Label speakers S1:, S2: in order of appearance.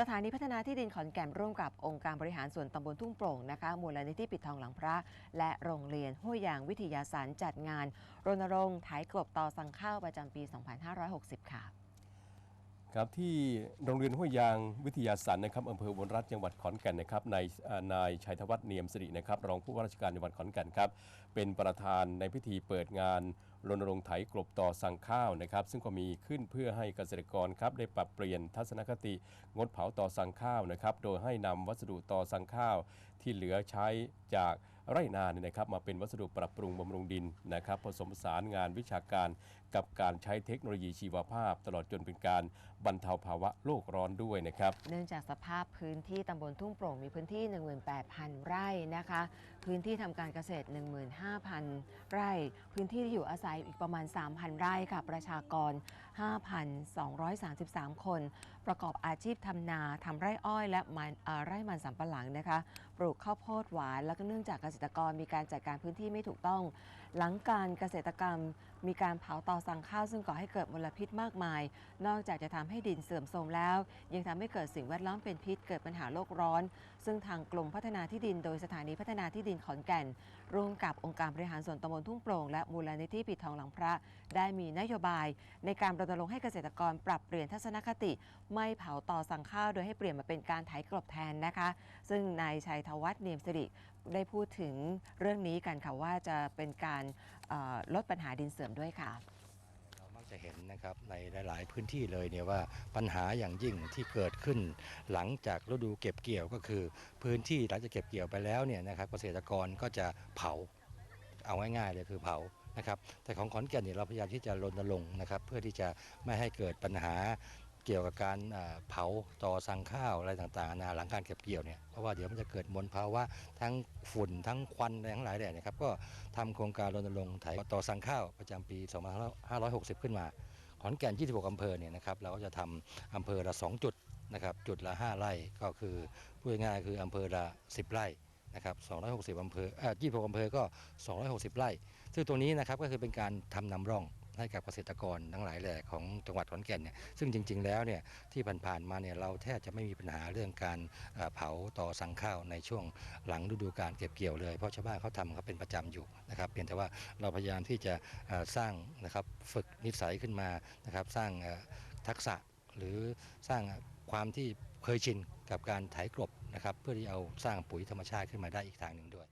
S1: สถานีพัฒนาที่ดินขอนแก่นร่วมกับองค์การบริหารส่วนตำบลทุ่งโปร่งนะคะมูลนิธิปิดทองหลังพระ และโรงเรียนห้วยยางวิทยาสารจัดงาน รณรงค์ไถกลบต่อสั่งข้าวประจำปี 2560 ค่ะ
S2: ครับที่โรงเรียนห้วยยางวิทยาสตร์นะครับอำเภออุบลรัฐจังหวัดขอนแก่นนะครับนายนายชัยธวัฒน์เนียมสิรินะครับรองผู้ว่าราชการจังหวัดขอนแก่นครับเป็นประธานในพิธีเปิดงานรณรงค์ไถกลบต่อสั่งข้าวนะครับ ซึ่งก็มีขึ้นเพื่อให้เกษตรกรครับได้ปรับเปลี่ยนทัศนคติงดเผาต่อสั่งข้าวนะครับโดยให้นำวัสดุต่อสั่งข้าว ที่เหลือใช้จากไร่นาเนี่ยนะครับมาเป็นวัสดุปรับปรุงบำรุงดินนะครับผสมผสานงานวิชาการกับการใช้เทคโนโลยีชีวภาพ ตลอดจนเป็นการบรรเทาภาวะโลกร้อนด้วยนะครับ
S1: เนื่องจากสภาพพื้นที่ตำบลทุ่งโปร่งมีพื้นที่ 18,000 ไร่นะคะ พื้นที่ทำการเกษตร 15,000 ไร่ พื้นที่ที่อยู่อาศัยอีกประมาณ 3,000 ไร่ค่ะ ประชากร 5,233 คน ประกอบอาชีพทำนาทำไร่อ้อย และไร่มันสำปะหลังนะคะ ปลูกข้าวโพดหวาน แล้วก็เนื่องจากเกษตรกรมีการจัดการพื้นที่ไม่ถูกต้อง หลังการเกษตรกรรม มีการเผาต่อสั่งข้าวซึ่งก่อให้เกิดมลพิษมากมาย นอกจากจะทำให้ดินเสื่อมโทรมแล้ว ยังทำให้เกิดสิ่งแวดล้อมเป็นพิษเกิดปัญหาโลกร้อน ซึ่งทางกลมพัฒนาที่ดิน โดยสถานีพัฒนาที่ดินขอนแก่น ร่วมกับองค์การบริหารส่วนตำบลทุ่งโปร่งและมูลนิธิปิดทองหลังพระ ได้มีนโยบาย ในการรณรงค์ให้เกษตรกรปรับเปลี่ยนทัศนคติ ไม่เผาต่อสั่งข้าวโดยให้เปลี่ยนมาเป็นการไถกลบแทนนะคะ ซึ่งนายชัยธวัฒน์เนียมสิริได้พูดถึงเรื่องนี้กันค่ะว่าจะเป็นการลดปัญหาดินเสื่อมด้วยค่ะ
S3: จะเห็นนะครับในหลาย ๆ พื้นที่เลยเนี่ยว่าปัญหาอย่างยิ่งที่เกิดขึ้น หลังจากฤดูเก็บเกี่ยวก็คือ พื้นที่หลังจากเก็บเกี่ยวไปแล้วเนี่ยนะครับเกษตรกรก็จะเผาเอาง่ายๆเลยคือเผานะครับแต่ของขอนแก่นเนี่ยเราพยายามที่จะรณรงค์นะครับเพื่อที่จะไม่ให้เกิดปัญหา เกี่ยวกับการเผาต่อสั่งข้าวอะไรต่างๆนานาหลังการเก็บเกี่ยวเนี่ยเพราะว่าเดี๋ยวมันจะเกิดมลภาวะทั้งฝุ่นทั้งควันอะไรทั้งหลายแหล่นะครับก็ทำโครงการรณรงค์ไถต่อสั่งข้าวประจำปี 2560 ขึ้นมา ขอนแก่น 26 อำเภอเนี่ยนะครับเราก็จะทำอำเภอละ 2 จุดนะครับจุดละ 5 ไร่ก็คือพูดง่ายๆคืออำเภอละ 10 ไร่นะครับ 260 อำเภอเอ่อ26 อำเภอก็ 260 ไร่ ซึ่งตรงนี้นะครับก็คือเป็นการทำนำร่อง ให้กับเกษตรกรทั้งหลายแหล่ของจังหวัดขอนแก่นเนี่ยซึ่งจริง ๆ แล้วเนี่ยที่ผ่านๆมาเนี่ยเราแทบจะไม่มีปัญหาเรื่องการเผาต่อสั่งข้าวในช่วงหลังฤดูการเก็บเกี่ยวเลย เพราะชาวบ้านเขาทำเขาเป็นประจำอยู่นะครับเพียงแต่ว่าเราพยายามที่จะสร้างนะครับฝึกนิสัยขึ้นมานะครับสร้างทักษะหรือสร้างความที่เคยชินกับการไถกลบนะครับเพื่อที่เอาสร้างปุ๋ยธรรมชาติขึ้นมาได้อีกทางหนึ่งด้วย